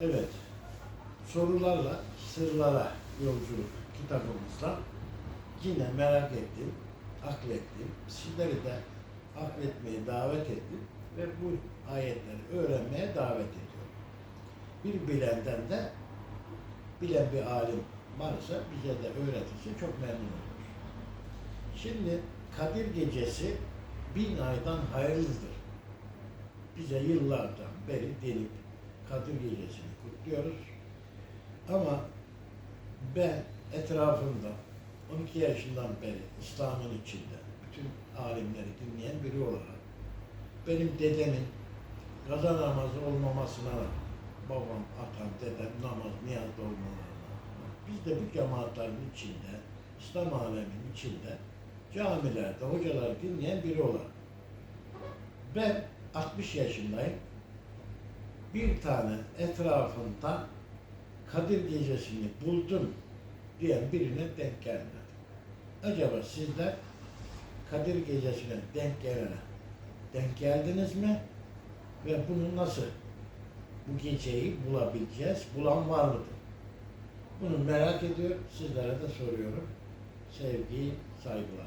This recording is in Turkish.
Evet. Sorularla sırlara yolculuk kitabımızdan yine merak ettim, aklettim. Sizleri de akletmeye davet ettim ve bu ayetleri öğrenmeye davet ediyorum. Bir bilenden de bilen bir alim varsa bize de öğretirse çok memnun oluruz. Şimdi Kadir Gecesi bin aydan hayırlıdır. Bize yıllardan beri denip Kadir Gecesi'ni kutluyoruz. Ama ben etrafımda 12 yaşından beri İslam'ın içinde bütün alimleri dinleyen biri olarak benim dedemin kaza namazı olmamasına babam, atam, dedem namaz, niyazda olmalarına biz de bu cemaatlerin içinde, İslam aleminin içinde camilerde hocaları dinleyen biri olarak ben 60 yaşındayım bir tane etrafında Kadir Gecesi'ni buldum diyen birine denk gelmedi. Acaba sizler Kadir Gecesi'ne denk gelene denk geldiniz mi? Ve bunu nasıl bu geceyi bulabileceğiz? Bulan var mıdır? Bunu merak ediyor. Sizlere de soruyorum. Sevgi, saygılar.